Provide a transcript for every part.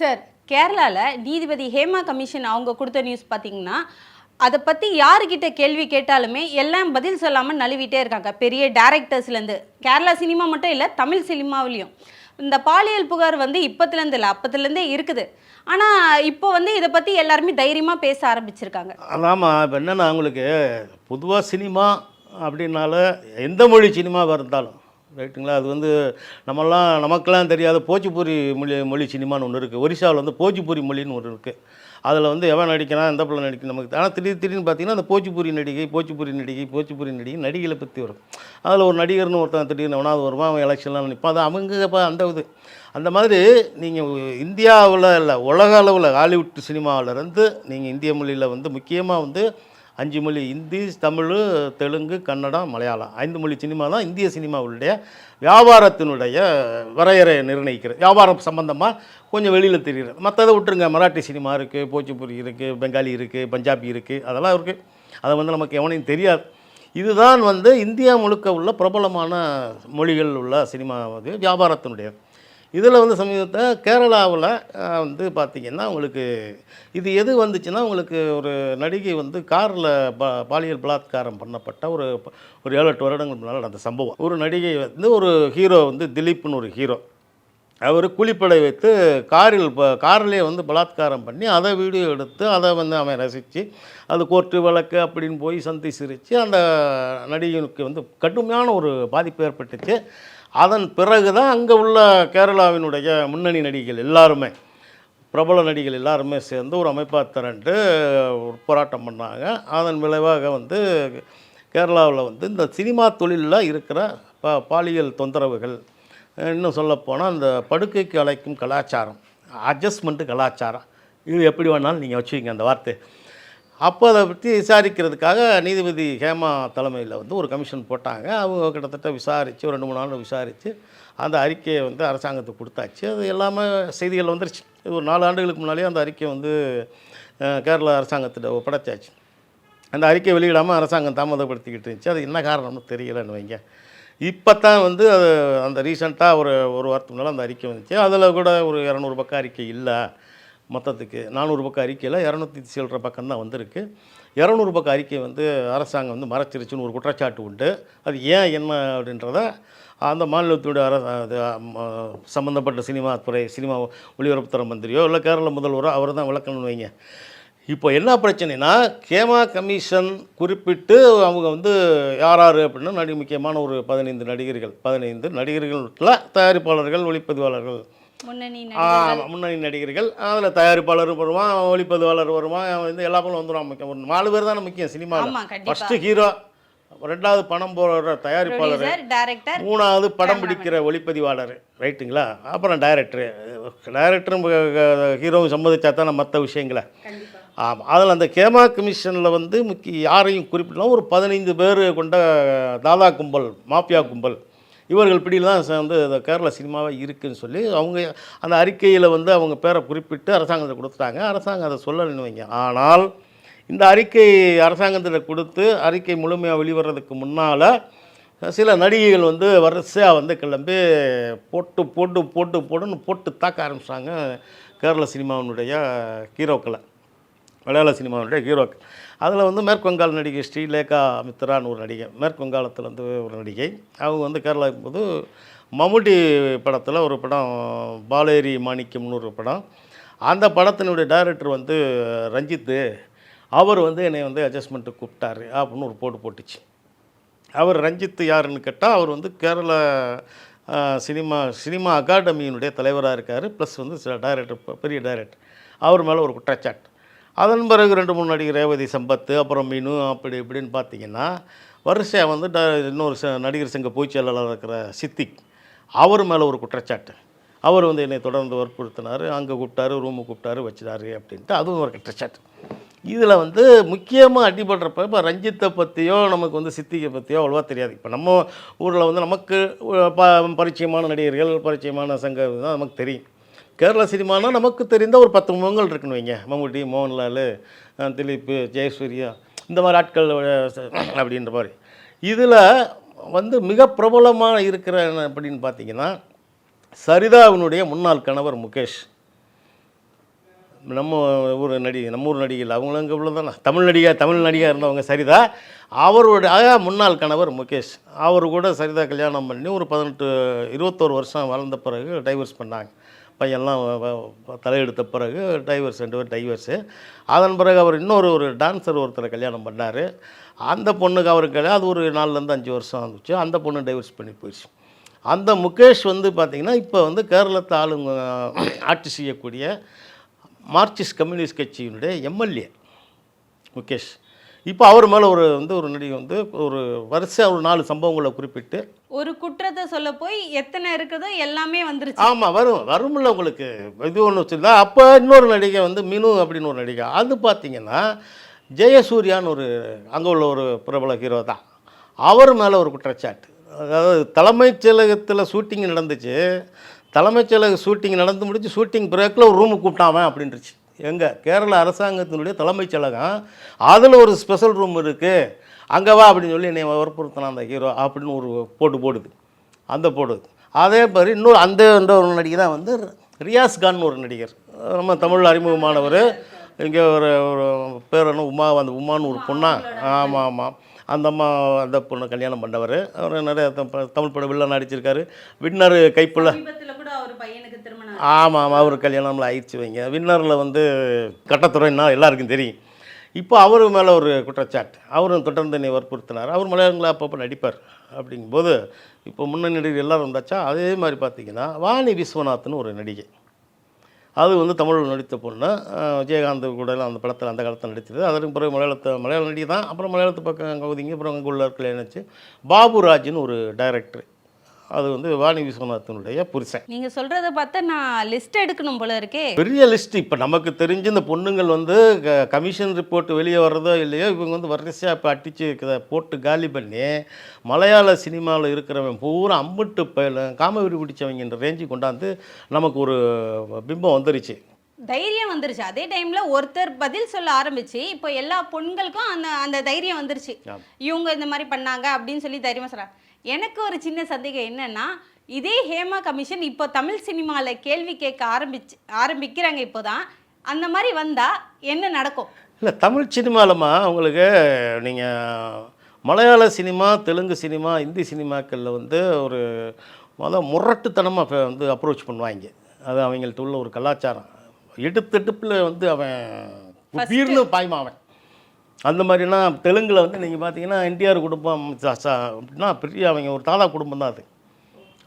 Sir கேரளாவில் நீதிபதி Hema commission அவங்க கொடுத்த நியூஸ் பார்த்தீங்கன்னா அதை பற்றி யாருக்கிட்ட கேள்வி கேட்டாலுமே எல்லாம் பதில் சொல்லாமல் நழுவிட்டே இருக்காங்க. பெரிய டேரக்டர்ஸ்லேருந்து கேரளா சினிமா மட்டும் இல்லை தமிழ் சினிமாவிலையும். இந்த பாலியல் புகார் வந்து இப்போத்துலேருந்து இல்லை அப்போத்துலேருந்தே இருக்குது. ஆனால் இப்போ வந்து இதை பற்றி எல்லாருமே தைரியமாக பேச ஆரம்பிச்சிருக்காங்க. அதாம்மா இப்போ என்னென்னா உங்களுக்கு பொதுவாக சினிமா அப்படின்னால எந்த மொழி சினிமாவாக இருந்தாலும் ரைட்டுங்களா? அது வந்து நம்மெல்லாம் நமக்கெல்லாம் தெரியாத போச்சுப்பூரி மொழி மொழி சினிமான்னு ஒன்று இருக்குது ஒரிசாவில் வந்து போச்சுப்பூரி மொழின்னு ஒன்று இருக்குது அதில் வந்து எவன் நடிக்கிறான் எந்த பிள்ளை நடிக்கணும் நமக்கு ஆனால் திடீர் திடீர்னு பார்த்தீங்கன்னா அந்த போச்சுப்பூரி நடிகை போச்சுப்பூரி நடிகை போச்சுப்பூரி நடிகை நடிகைகளை பற்றி வரும். அதில் ஒரு நடிகர்னு ஒருத்தன் திடீர்னு ஒன்றாவது வருவான் அவன் எலெக்ஷன்லாம் நிற்பான் அது அவங்க இப்போ அந்த இது. அந்த மாதிரி நீங்கள் இந்தியாவில் இல்லை உலக அளவில் ஹாலிவுட் சினிமாவிலேருந்து நீங்கள் இந்திய மொழியில் வந்து முக்கியமாக வந்து அஞ்சு மொழி ஹிந்தி தமிழ் தெலுங்கு கன்னடம் மலையாளம். ஐந்து மொழி சினிமா தான் இந்திய சினிமாவுடைய வியாபாரத்தினுடைய வரையறையை நிர்ணயிக்கிறது. வியாபாரம் சம்பந்தமாக கொஞ்சம் வெளியில் தெரிகிறது மற்றதை விட்டுருங்க. மராட்டி சினிமா இருக்குது போச்சுபுரி இருக்குது பெங்காலி இருக்குது பஞ்சாபி இருக்குது அதெல்லாம் இருக்குது அதை வந்து நமக்கு எவனையும் தெரியாது. இதுதான் வந்து இந்தியா முழுக்க உள்ள பிரபலமான மொழிகள் உள்ள சினிமா வந்து வியாபாரத்தினுடையது. இதில் வந்து சமீபத்தில் கேரளாவில் வந்து பார்த்திங்கன்னா உங்களுக்கு இது எது வந்துச்சுன்னா உங்களுக்கு ஒரு நடிகை வந்து காரில் பா பாலியல் பலாத்காரம் பண்ணப்பட்ட ஒரு ஒரு ஏழு எட்டு வருடங்கள் முன்னால் நடந்த சம்பவம். ஒரு நடிகை வந்து ஒரு ஹீரோ வந்து திலீப்னு ஒரு ஹீரோ. அவர் கூலிப்படை வைத்து காரில் கார்லேயே வந்து பலாத்காரம் பண்ணி அதை வீடியோ எடுத்து அதை வந்து அவன் ரசித்து அது கோர்ட்டு வழக்கு அப்படின்னு போய் சந்தி சிரித்து அந்த நடிகனுக்கு வந்து கடுமையான ஒரு பாதிப்பு ஏற்பட்டுச்சு. அதன் பிறகு தான் அங்கே உள்ள கேரளாவினுடைய முன்னணி நடிகைகள் எல்லாருமே பிரபல நடிகைகள் எல்லாருமே சேர்ந்து ஒரு அமைப்பாக திரண்டு ஒரு போராட்டம் பண்ணாங்க. அதன் விளைவாக வந்து கேரளாவில் வந்து இந்த சினிமா தொழிலில் இருக்கிற ப பாலியல் தொந்தரவுகள் இன்னும் சொல்லப்போனால் அந்த படுக்கைக்கு அழைக்கும் கலாச்சாரம் அட்ஜஸ்ட்மெண்ட்டு கலாச்சாரம் இது எப்படி வேணாலும் நீங்கள் வச்சுக்கிங்க அந்த வார்த்தை. அப்போ அதை பற்றி விசாரிக்கிறதுக்காக நீதிபதி ஹேமா தலைமையில் வந்து ஒரு கமிஷன் போட்டாங்க. அவங்க கிட்டத்தட்ட விசாரித்து ஒரு ரெண்டு மூணு நாள் விசாரித்து அந்த அறிக்கையை வந்து அரசாங்கத்துக்கு கொடுத்தாச்சு. அது எல்லாமே செய்திகள் வந்துருச்சு. ஒரு நாலு ஆண்டுகளுக்கு முன்னாலே அந்த அறிக்கை வந்து கேரள கேரளா அரசாங்கத்திட்ட ஒப்படைச்சாச்சு. அந்த அறிக்கை வெளியிடாமல் அரசாங்கம் தாமதப்படுத்திக்கிட்டு இருந்துச்சு. அது என்ன காரணம்னு தெரியலன்னு வைங்க. இப்போ தான் வந்து அது அந்த ரீசெண்டாக ஒரு ஒரு வாரத்துக்கு முன்னால் அந்த அறிக்கை வந்துச்சு. அதில் கூட ஒரு இரநூறு பக்கம் அறிக்கை இல்லை. மொத்தத்துக்கு நானூறு பக்கம் அறிக்கையில் இரநூத்தி சில்லற பக்கம் தான் வந்திருக்கு. இரநூறு பக்கம் அறிக்கை வந்து அரசாங்கம் வந்து மறைச்சிருச்சுன்னு ஒரு குற்றச்சாட்டு உண்டு. அது ஏன் என்ன அப்படின்றத அந்த மாநிலத்தினுடைய அர ம, சம்மந்தப்பட்ட சினிமா துறை சினிமா ஒளிபரப்புத்துறை மந்திரியோ இல்லை கேரள முதல்வரோ அவர் தான் விளக்கணும்னு வைங்க. இப்போ என்ன பிரச்சனைனா கேமா கமிஷன் குறிப்பிட்டு அவங்க வந்து யார் யார் அப்படின்னா நடி முக்கியமான ஒரு பதினைந்து நடிகர்கள் பதினைந்து நடிகர்கள் தயாரிப்பாளர்கள் ஒளிப்பதிவாளர்கள். முன்னணி நடிகர்கள். முன்னணி நடிகர்கள். அதில் தயாரிப்பாளரும் வருவான் ஒளிப்பதிவாளர் வருவான் வந்து எல்லா பேரும் வந்துடுவான் முக்கியம் ஒரு நாலு பேர் தானே முக்கியம் சினிமாவில் கண்டிப்பா. ஃபஸ்ட்டு ஹீரோ ரெண்டாவது பணம் போடுற தயாரிப்பாளர் மூணாவது படம் பிடிக்கிற ஒளிப்பதிவாளர். ரைட்டுங்களா அப்புறம் டைரக்டரு டைரக்டரும் ஹீரோவும் சம்மதிச்சா தானே மற்ற விஷயங்களை. ஆமாம் அதில் அந்த கேமா கமிஷனில் வந்து முக்கிய யாரையும் குறிப்பிடலாம் ஒரு பதினைந்து பேர் கொண்ட தாதா கும்பல் மாஃபியா கும்பல். இவர்கள் பிடியில் தான் வந்து இந்த கேரள சினிமாவே இருக்குதுன்னு சொல்லி அவங்க அந்த அறிக்கையில் வந்து அவங்க பேரை குறிப்பிட்டு அரசாங்கத்தை கொடுத்துட்டாங்க. அரசாங்கம் அதை சொல்லலைன்னு வைங்க. ஆனால் இந்த அறிக்கை அரசாங்கத்தில் கொடுத்து அறிக்கை முழுமையாக வெளிவர்றதுக்கு முன்னால் சில நடிகைகள் வந்து வரிசையாக வந்து கிளம்பி போட்டு போட்டு போட்டு போட்டுன்னு போட்டு தாக்க ஆரம்பித்தாங்க கேரள சினிமாவினுடைய ஹீரோக்களை. மலையாள சினிமாவுடைய ஹீரோக்கள் அதில் வந்து மேற்கு வங்காள நடிகை ஸ்ரீலேகா மித்ரான்னு ஒரு நடிகை மேற்கு வங்காளத்தில் வந்து ஒரு நடிகை. அவங்க வந்து கேரளாவுக்கு போது மம்முட்டி படத்தில் ஒரு படம் பாலேரி மாணிக்கம்னு ஒரு படம். அந்த படத்தினுடைய டைரக்டர் வந்து ரஞ்சித்து அவர் வந்து என்னை வந்து அட்ஜஸ்ட்மெண்ட்டு கூப்பிட்டாரு அப்படின்னு ஒரு போட்டு போட்டுச்சு. அவர் ரஞ்சித் யாருன்னு கேட்டால் அவர் வந்து கேரள சினிமா சினிமா அகாடமியினுடைய தலைவராக இருக்கார். ப்ளஸ் வந்து சில டைரக்டர் பெரிய டைரக்டர். அவர் மேலே ஒரு குற்றச்சாட்டு. அதன் பிறகு ரெண்டு மூணு நடிகர் ரேவதி சம்பத்து அப்புறம் மீனு அப்படி இப்படின்னு பார்த்தீங்கன்னா வரிசையாக வந்து ட இன்னொரு ச நடிகர் சங்க பொதுச் இருக்கிற சித்திக் அவர் மேலே ஒரு குற்றச்சாட்டு. அவர் வந்து என்னை தொடர்ந்து வற்புறுத்தினார். அங்கே கூப்பிட்டாரு ரூமு கூப்பிட்டாரு வச்சிட்டாரு அப்படின்ட்டு அதுவும் ஒரு குற்றச்சாட்டு. இதில் வந்து முக்கியமாக அடிபடுறப்ப இப்போ ரஞ்சித்தை பற்றியோ நமக்கு வந்து சித்திகை பற்றியோ அவ்வளோவா தெரியாது. இப்போ நம்ம ஊரில் வந்து நமக்கு ப பரிச்சயமான நடிகர்கள் பரிச்சயமான சங்கம் தான் நமக்கு தெரியும். கேரள சினிமானா நமக்கு தெரிந்த ஒரு பத்து முகங்கள் இருக்குன்னு வைங்க. மம்முட்டி மோகன்லால் திலீப்பு ஜெயசூர்யா இந்த மாதிரி ஆட்கள் அப்படின்ற மாதிரி. இதில் வந்து மிக பிரபலமாக இருக்கிற என்ன அப்படின்னு பார்த்தீங்கன்னா சரிதாவினுடைய முன்னாள் கணவர் முகேஷ். நம்ம ஊர் நடிகை நம்ம ஊர் நடிகைகள் அவங்களும் இங்கே உள்ள தமிழ் நடிகை தமிழ் நடிகையாக இருந்தவங்க சரிதா. அவருடைய முன்னாள் கணவர் முகேஷ். அவர் கூட சரிதா கல்யாணம் பண்ணி ஒரு பதினெட்டு இருபத்தோரு வருஷம் வளர்ந்த பிறகு டைவர்ஸ் பண்ணாங்க. பையன்லாம் தலையெடுத்த பிறகு டைவர்ஸ் ரெண்டு பேர் டைவர்ஸு அதன் பிறகு அவர் இன்னொரு ஒரு டான்ஸர் ஒருத்தரை கல்யாணம் பண்ணார். அந்த பொண்ணுக்கு அவருக்கு கல்யாணம் அது ஒரு நாலுலேருந்து அஞ்சு வருஷம் வந்துச்சு அந்த பொண்ணு டைவர்ஸ் பண்ணி போயிடுச்சு. அந்த முகேஷ் வந்து பார்த்திங்கன்னா இப்போ வந்து கேரளத்தை ஆளுங்க ஆட்சி செய்யக்கூடிய மார்க்சிஸ்ட் கம்யூனிஸ்ட் கட்சியினுடைய எம்எல்ஏ முகேஷ். இப்போ அவர் மேலே ஒரு வந்து ஒரு நடிகை வந்து ஒரு வரிசை ஒரு நாலு சம்பவங்களை குறிப்பிட்டு ஒரு குற்றத்தை சொல்ல போய் எத்தனை இருக்குதோ எல்லாமே வந்துருச்சு. ஆமாம் வரும் வரும்ல உங்களுக்கு. இது ஒன்று வச்சுருந்தா அப்போ இன்னொரு நடிகை வந்து மினு அப்படின்னு ஒரு நடிகை. அது பார்த்தீங்கன்னா ஜெயசூர்யான்னு ஒரு அங்கே உள்ள ஒரு பிரபல ஹீரோ தான். அவர் மேலே ஒரு குற்றச்சாட்டு. அதாவது தலைமைச் செயலகத்தில் ஷூட்டிங் நடந்துச்சு. தலைமைச் செயலக ஷூட்டிங் நடந்து முடிச்சு ஷூட்டிங் பிரேக்கில் ஒரு ரூமுக்கு கூப்பிட்டாவன் அப்படின்ட்டுருச்சு எங்கே? கேரள அரசாங்கத்தினுடைய தலைமைச் செயலகம் அதில் ஒரு ஸ்பெஷல் ரூம் இருக்குது அங்கே வா அப்படின்னு சொல்லி என்னை வற்புறுத்தினான் அந்த ஹீரோ அப்படின்னு ஒரு போட்டு போடுது. அந்த போடுது. அதே மாதிரி இன்னொரு அந்த இந்த ஒரு நடிகை தான் வந்து ரியாஸ் கான் ஒரு நடிகர். நம்ம தமிழ் அறிமுகமானவர். இங்கே ஒரு ஒரு பேர் என்ன? உமா அந்த உமான்னு ஒரு பொண்ணா? ஆமாம் ஆமாம் அந்த அம்மா அந்த பொண்ணை கல்யாணம் பண்ணவர். அவர் நிறைய தமிழ் படம் வில்லன் நடிச்சிருக்காரு. வின்னர் கைப்புள்ள ஆமாம் ஆமாம் அவர் கல்யாணம்ல ஆயிடுச்சு வைங்க. வின்னரில் வந்து கட்டத்துறைன்னா எல்லாருக்கும் தெரியும். இப்போ அவர் மேலே ஒரு குற்றச்சாட்டு. அவரும் தொடர்ந்து என்னை வற்புறுத்தினார். அவர் மலையாளங்களில் அப்பப்போ நடிப்பார் அப்படிங்கும்போது இப்போ முன்னணி நடிகர் எல்லாரும் வந்தாச்சா அதே மாதிரி பார்த்தீங்கன்னா வாணி விஸ்வநாத்னு ஒரு நடிகை. அது வந்து தமிழ் நடித்த பொண்ணு. விஜயகாந்த் கூட அந்த படத்தில் அந்த காலத்தில் நடித்தது அதற்கு பிறகு மலையாளத்தை மலையாள நடிகை தான். அப்புறம் மலையாளத்து பக்கம் கவுதிங்க அப்புறம் அங்கே உள்ள கல்யாணிச்சு பாபுராஜ்னு ஒரு டைரக்டர் அது வந்து வாணி விஸ்வநாத்தினுடைய புருஷன். நீங்க சொல்றத பார்த்தா நான் லிஸ்ட் எடுக்கணும் போல இருக்கே. பெரிய லிஸ்ட் இப்போ நமக்கு தெரிஞ்சு இந்த பொண்ணுங்கள் வந்து கமிஷன் ரிப்போர்ட் வெளியே வர்றதோ இல்லையோ இவங்க வந்து வரிசையாக இப்போ அடித்து போட்டு காலி பண்ணி மலையாள சினிமாவில் இருக்கிறவன் பூரா அம்பிட்டு பயில காமவெறி பிடிச்சவங்கன்ற ரேஞ்சுக்கு கொண்டாந்து நமக்கு ஒரு பிம்பம் வந்துருச்சு. தைரியம் வந்துருச்சு. அதே டைம்ல ஒருத்தர் பதில் சொல்ல ஆரம்பிச்சு இப்போ எல்லா பொண்களுக்கும் அந்த அந்த தைரியம் வந்துருச்சு. இவங்க இந்த மாதிரி பண்ணாங்க அப்படின்னு சொல்லி தைரியமா சொல்றாங்க. எனக்கு ஒரு சின்ன சந்தேகம் என்னன்னா இதே ஹேமா கமிஷன் இப்போ தமிழ் சினிமால கேள்வி கேட்க ஆரம்பிச்சு ஆரம்பிக்கிறாங்க இப்போதான். அந்த மாதிரி வந்தா என்ன நடக்கும்? இல்லை தமிழ் சினிமாலம்மா உங்களுக்கு நீங்கள் மலையாள சினிமா தெலுங்கு சினிமா இந்தி சினிமாக்களில் வந்து ஒரு மொதல் முரட்டுத்தனமாக வந்து அப்ரோச் பண்ணுவாங்க. அது அவங்கள்ட்ட உள்ள ஒரு கலாச்சாரம். எடுத்தெடுப்பில் வந்து அவன் குபீர்னு பாய்மா அவன். அந்த மாதிரினா தெலுங்கில் வந்து நீங்கள் பார்த்தீங்கன்னா என்டிஆர் குடும்பம் அப்படின்னா பெரிய அவங்க ஒரு தாதா குடும்பம் தான் அது.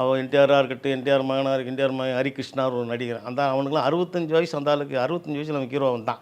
அவன் என்டிஆராக இருக்கட்டும் என்டிஆர் மகனாக இருக்கு என்டிஆர் மகன் ஹரிகிருஷ்ணா ஒரு நடிகர். அந்த அவனுக்குலாம் அறுபத்தஞ்சு வயசு அந்த ஆளுக்கு அறுபத்தஞ்சு வயசில் அவன் ஹீரோ தான்.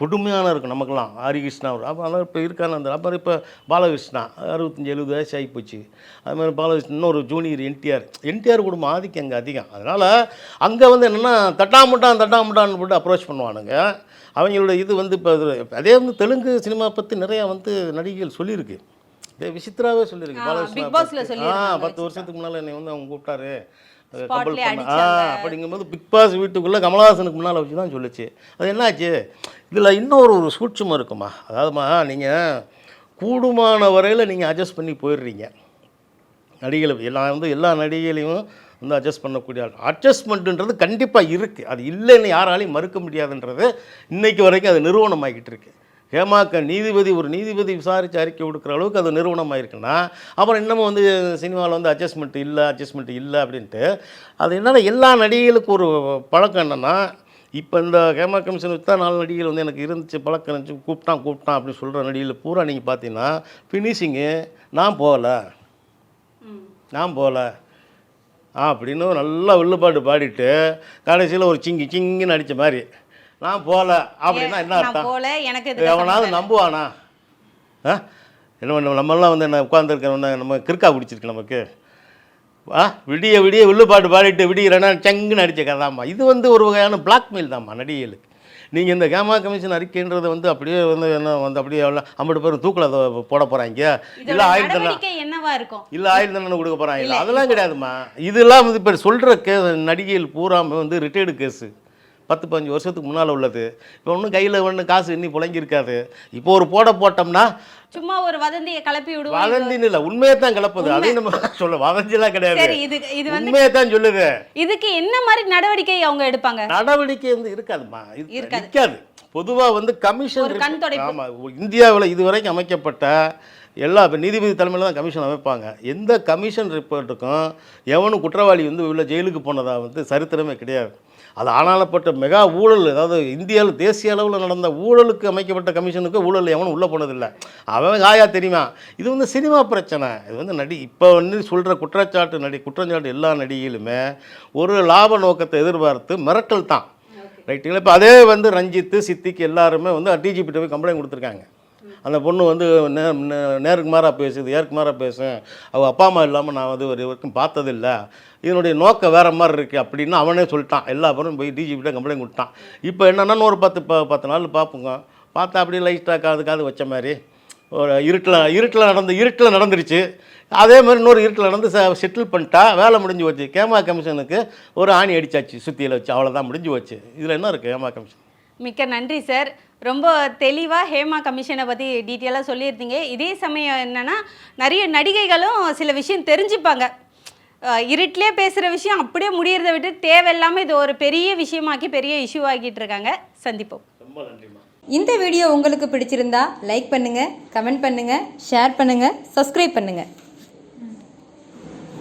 கொடுமையான இருக்கும் நமக்கெல்லாம். ஹரிகிருஷ்ணா அப்போ அதான் இப்போ இருக்கான அந்த அப்புறம் இப்போ பாலகிருஷ்ணா. அறுபத்தஞ்சு எழுபது வயசு ஆகிப்போச்சு அது மாதிரி பாலகிருஷ்ணன் இன்னொரு ஜூனியர் என்டிஆர். என்டிஆர் குடும்பம் ஆதிக்கம் அங்கே அதிகம். அதனால் அங்கே வந்து என்னென்னா தட்டாமுட்டான் தட்டாமுட்டான்னு போட்டு அப்ரோச் பண்ணுவானுங்க. அவங்களோட இது வந்து இப்போ அதே வந்து தெலுங்கு சினிமா பற்றி நிறையா வந்து நடிகைகள் சொல்லியிருக்கு. இதே விசித்ராவே சொல்லியிருக்கு. பாலகிருஷ்ணா ஆ பத்து வருஷத்துக்கு முன்னால் என்னை வந்து அவங்க கூப்பிட்டாரு. கம்பல் பண்ண. அப்படிங்கும்போது பிக் பாஸ் வீட்டுக்குள்ளே கமலஹாசனுக்கு முன்னால் வச்சு தான் சொல்லுச்சு. அது என்னாச்சு? இதில் இன்னொரு ஒரு சூட்சமாக இருக்குமா? அதாவதுமா நீங்கள் கூடுமான வரையில் நீங்கள் அட்ஜஸ்ட் பண்ணி போயிடுறீங்க. நடிகைகள் எல்லாம் வந்து எல்லா நடிகைகளையும் வந்து அட்ஜஸ்ட் பண்ணக்கூடிய ஆள். அட்ஜஸ்ட்மெண்ட்டுன்றது கண்டிப்பாக இருக்குது அது இல்லைன்னு யாராலையும் மறுக்க முடியாதுன்றது இன்னைக்கு வரைக்கும் அது நிறுவனமாகிட்டு இருக்கு. ஹேமாக்க நீதிபதி ஒரு நீதிபதி விசாரித்து அறிக்கை கொடுக்குற அளவுக்கு அது நிறுவனமாயிருக்குன்னா அப்புறம் இன்னமும் வந்து சினிமாவில் வந்து அட்ஜஸ்ட்மெண்ட் இல்லை அட்ஜஸ்ட்மெண்ட் இல்லை அப்படின்ட்டு அது என்னென்னா எல்லா நடிகைகளுக்கும் ஒரு பழக்கம் என்னென்னா இப்போ இந்த ஹேமா கமிஷன் வச்சு தான் நாலு நடிகைகள் வந்து எனக்கு இருந்துச்சு பழக்கம் இருந்துச்சு கூப்பிட்டான் கூப்பிட்டான் அப்படின்னு சொல்கிற நடிகையில் பூரா நீங்கள் பார்த்தீங்கன்னா ஃபினிஷிங்கு நான் போகல நான் போகல அப்படின்னு நல்லா வில்லுப்பாட்டு பாடிட்டு கடைசியில் ஒரு சிங்கி சிங்கின்னு அடித்த மாதிரி. நான் போகல அப்படின்னா என்ன அர்த்தம்? போல எனக்கு எவனாவது நம்புவானா? ஆ? என்ன நம்மெல்லாம் வந்து என்ன உட்காந்துருக்கிறவன நம்ம கிறுக்கா பிடிச்சிருக்கு நமக்கு. ஆ? விடிய விடிய வில்லுப்பாட்டு பாடிட்டு விடியறனா சங்குன்னு அடிச்ச கதாம்மா. இது வந்து ஒரு வகையான பிளாக்மெயில் தாம்மா நடிகைகளுக்கு. நீங்கள் இந்த கேமா கமிஷன் அறிக்கைன்றது வந்து அப்படியே வந்து என்ன வந்து அப்படியே ஐம்பது பேர் தூக்கில் அதை போட போகிறாங்க இல்லை நடவடிக்கை என்னவா இருக்கும்? இல்லை ஆயுள் தண்டனை கொடுக்க போகிறாங்க இல்லை அதெல்லாம் கிடையாதும்மா. இதெல்லாம் வந்து இப்போ சொல்கிற கே நடிகைகள் பூராமே வந்து ரிட்டையர்டு கேஸு பத்து பதினஞ்சு வருஷத்துக்கு முன்னால் உள்ளது. இப்போ ஒன்றும் கையில் ஒன்றும் காசு இன்னி புழங்கியிருக்காது இப்போ ஒரு போட போட்டோம்னா சும்மா ஒரு வதந்தியை கிளப்பி விடுவோம். வதந்தின்னு இல்லை உண்மையை தான் கிளப்புது அதையும் நம்ம சொல்ல வதந்திலாம் கிடையாது. இது இது உண்மையை தான் சொல்லுது. இதுக்கு என்ன மாதிரி நடவடிக்கை அவங்க எடுப்பாங்க? நடவடிக்கை வந்து இருக்காதுமா இருக்காது. பொதுவாக வந்து கமிஷன் கண். ஆமாம் இந்தியாவில் இதுவரைக்கும் அமைக்கப்பட்ட எல்லா இப்போ நீதிபதி தலைமையில் தான் கமிஷன் அமைப்பாங்க. எந்த கமிஷன் ரிப்போர்ட்டுக்கும் எவனும் குற்றவாளி வந்து உள்ள ஜெயிலுக்கு போனதா வந்து சரித்திரமே கிடையாது. அது ஆனாலப்பட்ட மெகா ஊழல் அதாவது இந்தியாவில் தேசிய அளவில் நடந்த ஊழலுக்கு அமைக்கப்பட்ட கமிஷனுக்கு ஊழல் எவனும் உள்ளே போனதில்லை. அவன் காயா தெரியுமா? இது வந்து சினிமா பிரச்சனை. இது வந்து நடி இப்போ வந்து சொல்கிற குற்றச்சாட்டு நடி குற்றச்சாட்டு எல்லா நடிகையிலுமே ஒரு லாப நோக்கத்தை எதிர்பார்த்து மிரட்டல் தான். ரைட்டுங்களா? இப்போ அதே வந்து ரஞ்சித்து சித்திக்கு எல்லாருமே வந்து டிஜிபிட்ட போய் கம்ப்ளைண்ட் கொடுத்துருக்காங்க. அந்த பொண்ணு வந்து நே நே- நேருக்கு மாறாக பேசுது ஏற்கு மாறாக பேசும் அவள் அப்பா அம்மா இல்லாமல் நான் வந்து ஒரு வரைக்கும் பார்த்ததில்ல. இதனுடைய நோக்கம் வேறு மாதிரி இருக்குது அப்படின்னு அவனே சொல்லிட்டான். எல்லா பேரும் போய் டிஜிபிட்ட கம்ப்ளைண்ட் கொடுத்தான். இப்போ என்னென்னா ஒரு பத்து ப பத்து நாள் பார்ப்போங்க பார்த்தா அப்படியே லைட்டாக காது காது வச்ச மாதிரி. ஒரு இருட்டில் இருட்டில் நடந்து இருட்டில் நடந்துருச்சு. அதே மாதிரி இன்னொரு இருட்டில் நடந்து செட்டில் பண்ணிட்டா வேலை முடிஞ்சு போச்சு. கேமா கமிஷனுக்கு ஒரு ஆணி அடிச்சாச்சு சுற்றியில் வச்சு. அவ்வளோதான் முடிஞ்சு போச்சு. இதில் என்ன இருக்குது கேமா கமிஷன். மிக்க நன்றி சார். ரொம்ப தெளிவாக ஹேமா கமிஷனை பற்றி டீட்டெயிலாக சொல்லியிருந்தீங்க. இதே சமயம் என்னன்னா நிறைய நடிகைகளும் சில விஷயம் தெரிஞ்சுப்பாங்க. இருட்டிலே பேசுகிற விஷயம் அப்படியே முடியறதை விட்டு தேவையில்லாமல் இது ஒரு பெரிய விஷயமாக்கி பெரிய இஷ்யூ ஆக்கிட்டு இருக்காங்க. சந்திப்போம். ரொம்ப நன்றிம்மா. இந்த வீடியோ உங்களுக்கு பிடிச்சிருந்தா லைக் பண்ணுங்க கமெண்ட் பண்ணுங்க ஷேர் பண்ணுங்க சப்ஸ்கிரைப் பண்ணுங்க.